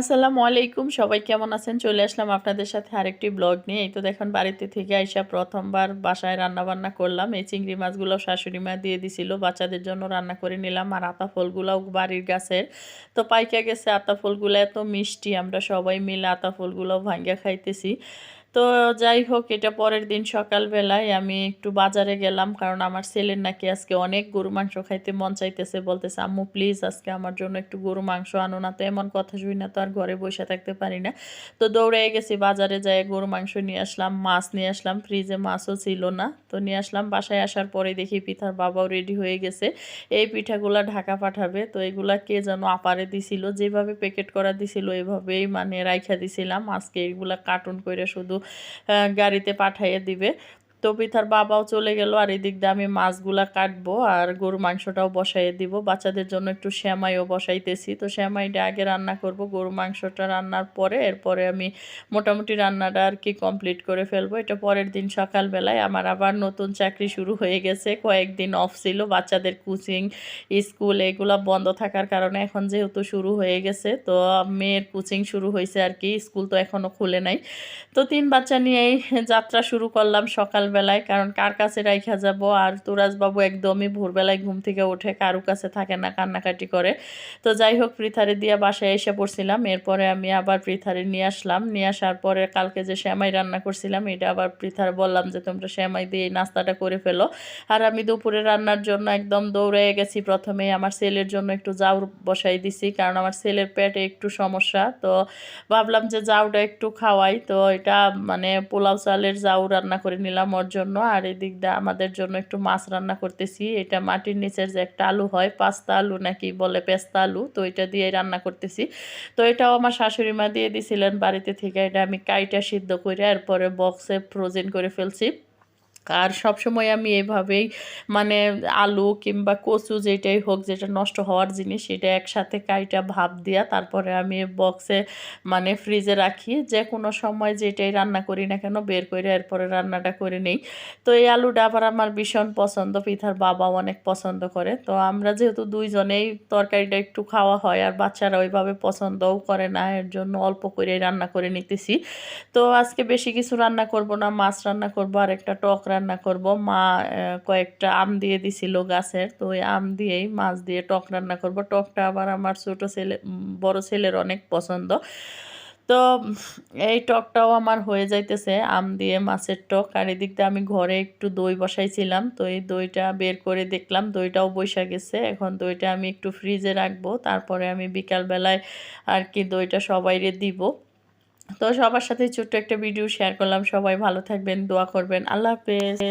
আসসালামু আলাইকুম। সবাই কেমন আছেন? চলে আসলাম আপনাদের সাথে আরেকটি ব্লগ নিয়ে। এই তো দেখুন, বাড়িতে থেকে আইসা প্রথমবার বাসায় রান্নাবান্না করলাম। এই চিংড়ি মাছগুলো শাশুড়ি মা দিয়ে দিছিল। বাচ্চাদের জন্য রান্না করে নিলাম। আর আতা ফুলগুলাও বাড়ির গাছের। তো পাইকা গেছে আতা ফলগুলো এত মিষ্টি। আমরা সবাই মিলে আতা ফলগুলো ভাঙ্গা খাইতেছি। তো যাই হোক, এটা পরের দিন সকালবেলায় আমি একটু বাজারে গেলাম, কারণ আমার ছেলের নাকি আজকে অনেক গরু মাংস খাইতে মন চাইতেছে। বলতেছে, আম্মু প্লিজ আজকে আমার জন্য একটু গরু মাংস আনো না তো, এমন কথা শুই না তো আর ঘরে বসে থাকতে পারি না। তো দৌড়ে গেছি, বাজারে যাই গরু মাংস নিয়ে আসলাম, মাছ নিয়ে আসলাম ফ্রিজে মাছও ছিল না, তো নিয়ে আসলাম। বাসায় আসার পরে দেখি পিঠার বাবাও রেডি হয়ে গেছে। এই পিঠাগুলা ঢাকা পাঠাবে, তো এগুলা কে যেন আপারে দিছিল, যেভাবে প্যাকেট করা দিছিল, এভাবেই মানে রাইখা দিছিলাম। আজকে এগুলা কার্টুন করে শুধু গাড়িতে পাঠাইয়ে দিবে। তো পিঠার বাবাও চলে গেল আর এদিক দিয়ে আমি মাছগুলা কাটবো আর গরু মাংসটাও বসাইয়ে দিব। বাচ্চাদের জন্য একটু শ্যামাইও বসাইতেছি। তো শ্যামাইটা আগে রান্না করব গরু মাংসটা রান্নার পরে, এরপরে আমি মোটামুটি রান্নাটা আর কি কমপ্লিট করে ফেলব। এটা পরের দিন সকালবেলায়। আমার আবার নতুন চাকরি শুরু হয়ে গেছে। কয়েকদিন অফ ছিল। বাচ্চাদের কোচিং স্কুল এগুলো বন্ধ থাকার কারণে এখন যেহেতু শুরু হয়ে গেছে, তো মেয়ের কোচিং শুরু হয়েছে আর কি। স্কুল তো এখনও খুলে নাই। তো তিন বাচ্চা নিয়েই যাত্রা শুরু করলাম সকাল সকালবেলায়, কারণ কার কাছে রাইখা যাব? আর তুরাজবাবু একদমই ভোরবেলায় ঘুম থেকে উঠে কারু কাছে থাকে না, কান্নাকাটি করে। তো যাই হোক পৃথারে দিয়ে বাসায় এসে পড়ছিলাম। এরপরে আমি আবার পৃথারে নিয়ে আসলাম। নিয়ে আসার পরে কালকে যে শ্যামাই রান্না করছিলাম, এটা আবার পৃথার বললাম যে, তোমরা শ্যামাই দিয়ে নাস্তাটা করে ফেলো। আর আমি দুপুরে রান্নার জন্য একদম দৌড়ে গেছি। প্রথমে আমার ছেলের জন্য একটু জাউর বসাই দিছি, কারণ আমার ছেলের পেটে একটু সমস্যা। তো ভাবলাম যে, জাউটা একটু খাওয়াই। তো এটা মানে পোলাও চালের জাউ রান্না করে নিলাম। ওর জন্য। আর এদিক দিয়ে আমাদের জন্য একটু মাছ রান্না করতেছি। এটা মাটির নিচের যে একটা আলু হয়, পাস্তা আলু নাকি বলে পেস্তা আলু, তো এটা দিয়ে রান্না করতেছি। তো এটাও আমার শাশুড়ি মা দিয়ে দিছিলেন বাড়িতে থেকে। এটা আমি কাইটা সিদ্ধ করে, এরপরে বক্সে ফ্রোজেন করে ফেলছি। আর সবসময় আমি এভাবেই মানে আলু কিংবা কচু যেটাই হোক, যেটা নষ্ট হওয়ার জিনিস, সেটা একসাথে কাইটা ভাপ দিয়া তারপরে আমি বক্সে মানে ফ্রিজে রাখি। যে কোনো সময় যেটাই রান্না করি না কেন, বের করে এরপরে রান্নাটা করে নেই। তো এই আলুটা আবার আমার ভীষণ পছন্দ, পিঠার বাবাও অনেক পছন্দ করে। তো আমরা যেহেতু দুইজনেই তরকারিটা একটু খাওয়া হয়, আর বাচ্চারা ওইভাবে পছন্দও করে না, এর জন্য অল্প করে রান্না করে নিতেছি। তো আজকে বেশি কিছু রান্না করব না, মাছ রান্না করব, আর একটা টক রান্না করব। মা কয়েকটা আম দিয়ে দিছিল গাছের, তো ওই আম দিয়েই মাছ দিয়ে টক রান্না করব। টকটা আবার আমার ছোটো ছেলে বড় ছেলের অনেক পছন্দ। তো, এই টকটাও আমার হয়ে যাইতেছে। আম দিয়ে মাছের টক। আর এদিক দিয়ে আমি ঘরে একটু দই বসাইছিলাম। তো এই দইটা বের করে দেখলাম। দইটাও বৈশা গেছে। এখন দইটা আমি একটু ফ্রিজে রাখব। তারপরে আমি বিকালবেলায় আর কি দইটা সবাইরে দিব। তো সবার সাথে ছোট্ট একটা ভিডিও শেয়ার করলাম। সবাই ভালো থাকবেন, দোয়া করবেন। আল্লাহ হাফেজ।